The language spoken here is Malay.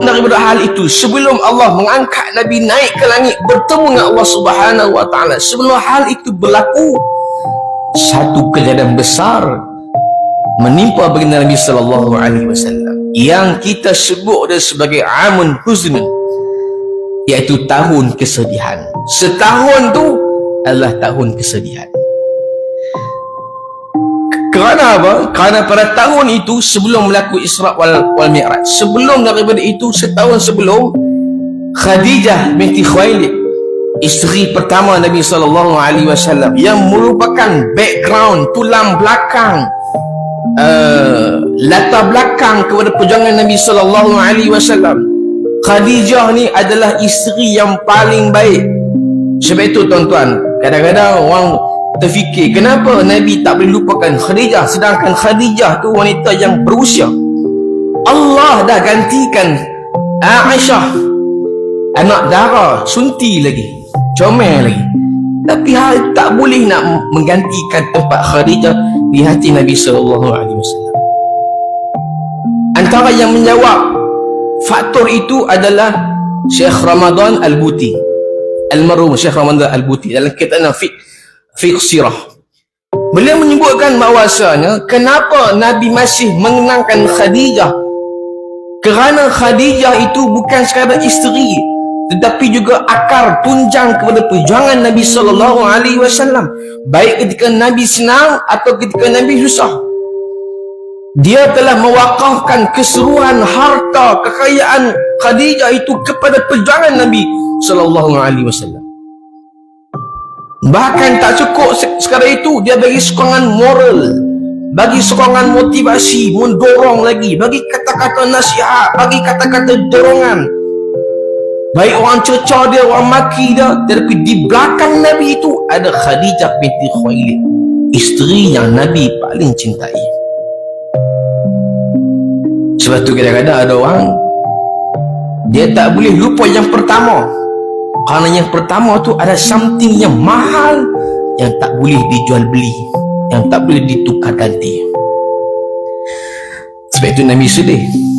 daripada hal itu sebelum Allah mengangkat Nabi naik ke langit bertemu dengan Allah Subhanahu wa taala sebelum hal itu berlaku satu kejadian besar menimpa baginda Nabi sallallahu alaihi wasallam yang kita sebut dia sebagai amun huzn iaitu tahun kesedihan. Setahun tu adalah tahun kesedihan kerana apa? Kerana pada tahun itu sebelum berlaku Isra wal, wal Mi'raj, sebelum daripada itu setahun sebelum Khadijah binti Khuwailid isteri pertama Nabi wasallam yang merupakan background tulang belakang uh, latar belakang kepada perjuangan Nabi wasallam. Khadijah ni adalah isteri yang paling baik. Sebab itu tuan-tuan, kadang-kadang orang terfikir kenapa Nabi tak boleh lupakan Khadijah? Sedangkan Khadijah tu wanita yang berusia. Allah dah gantikan Aisyah anak dara sunti lagi comel lagi. Tapi hal tak boleh nak menggantikan tempat Khadijah di hati Nabi sallallahu alaihi wasallam. Antara yang menjawab faktor itu adalah Syekh Ramadan Al-Buti. Al-Marum Syekh Ramadan Al-Buti. Dalam kitab Fiqh fiqh sirah. Beliau menyebutkan bahawasanya kenapa Nabi masih mengenangkan Khadijah? Kerana Khadijah itu bukan sekadar isteri tetapi juga akar tunjang kepada perjuangan Nabi sallallahu alaihi wasallam. Baik ketika Nabi senang atau ketika Nabi susah. Dia telah mewakafkan keseruan harta kekayaan Khadijah itu kepada perjuangan Nabi sallallahu alaihi wasallam Bahkan tak cukup sekarang itu dia bagi sokongan moral, bagi sokongan motivasi, mendorong lagi, bagi kata-kata nasihat, bagi kata-kata dorongan. Baik orang cerca dia, orang maki dia, tetapi di belakang Nabi itu ada Khadijah binti Khuwailid, isteri yang Nabi paling cintai. Sebab tu kadang-kadang ada orang dia tak boleh lupa yang pertama kerana yang pertama tu ada something yang mahal yang tak boleh dijual beli, yang tak boleh ditukar ganti. Sebab itu Nabi sedih.